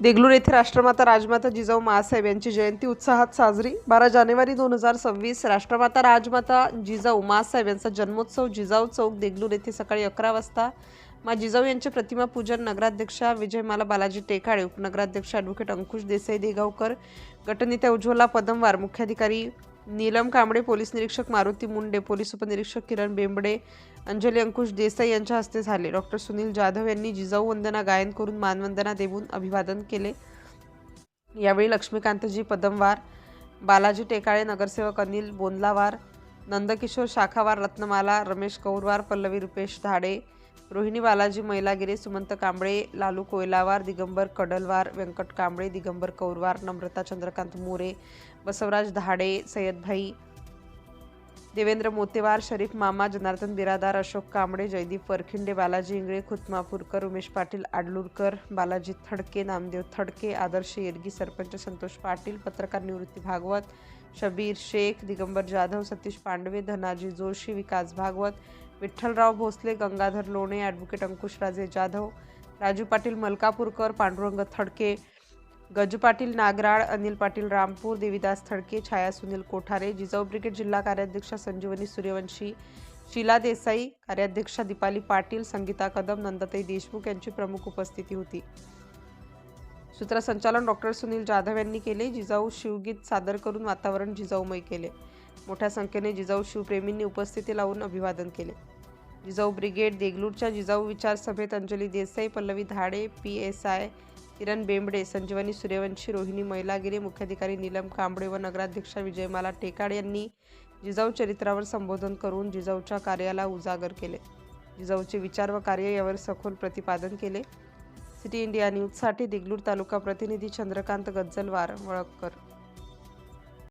देगलूर येथे राष्ट्रमाता राजमाता जिजाऊ महासाहेब यांची जयंती उत्साहात साजरी. बारा जानेवारी दोन हजार सव्वीस राष्ट्रमाता राजमाता जिजाऊ महासाहेब यांचा जन्मोत्सव जिजाऊ चौक देगलूर येथे सकाळी अकरा वाजता. मा जिजाऊ यांचे प्रतिमा पूजन नगराध्यक्षा विजयमाला बालाजी टेकाळे उपनगराध्यक्ष ॲडव्होकेट अंकुश देसाई देगावकर गटनेत्या उज्ज्वला पदमवार मुख्याधिकारी नीलम कांबळे पोलीस निरीक्षक मारुती मुंडे पोलीस उपनिरीक्षक किरण बेंबडे अंजली अंकुश देसाई यांच्या हस्ते झाले. डॉक्टर सुनील जाधव यांनी जिजाऊ वंदना गायन करून मानवंदना देऊन अभिवादन केले. यावेळी लक्ष्मीकांतजी पदमवार बालाजी टेकाळे नगरसेवक अनिल बोंदलावार नंदकिशोर शाखावार रत्नमाला रमेश कौरवार पल्लवी रुपेश धाडे रोहिणी बालाजी मैलागिरे सुमंत कांबळे लालू कोयलावार दिगंबर कडलवार व्यंकट कांबळे दिगंबर कौरवार नम्रता चंद्रकांत मोरे बसवराज धाडे सय्यदभाई देवेंद्र मोतेवार शरीफ मामा जनार्दन बिरादार अशोक कांबळे जयदीप परखिंडे बालाजी इंगळे खुतमापूरकर उमेश पाटील आडलूरकर बालाजी थडके नामदेव थडके आदर्श येरगी सरपंच संतोष पाटील पत्रकार निवृत्ती भागवत शबीर शेख दिगंबर जाधव सतीश पांडवे धनाजी जोशी विकास भागवत विठ्ठलराव भोसले गंगाधर लोणे ॲडव्होकेट अंकुशराजे जाधव राजू पाटील मलकापूरकर पांडुरंग थडके गजू पाटील नागराळ अनिल पाटील रामपूर देवीदास थडके छाया सुनील कोठारे जिजाऊ ब्रिगेड जिल्हा कार्याध्यक्षा संजीवनी सूर्यवंशी शीला देसाई कार्याध्यक्षा दीपाली पाटील संगीता कदम नंदताई देशमुख यांची प्रमुख उपस्थिती होती. सूत्रसंचालन डॉक्टर सुनील जाधव यांनी केले. जिजाऊ शिवगीत सादर करून वातावरण जिजाऊमय केले. मोठ्या संख्येने जिजाऊ शिवप्रेमींनी उपस्थिती लावून अभिवादन केले. जिजाऊ ब्रिगेड देगलूरच्या जिजाऊ विचार सभेत Anjali Desai Pallavi Dhade P S I Kiran Bembde Sanjeevani Suryavanshi Rohini Mailagiri मुख्याधिकारी नीलम कांबळे व नगराध्यक्षा विजयमाला टेकाड यांनी जिजाऊ चरित्रावर संबोधन करून जिजाऊच्या कार्याला उजागर केले. जिजाऊचे विचार व कार्य यावर सखोल प्रतिपादन केले. सिटी इंडिया न्यूजसाठी देगलूर तालुका प्रतिनिधी चंद्रकांत गज्जलवार वळकर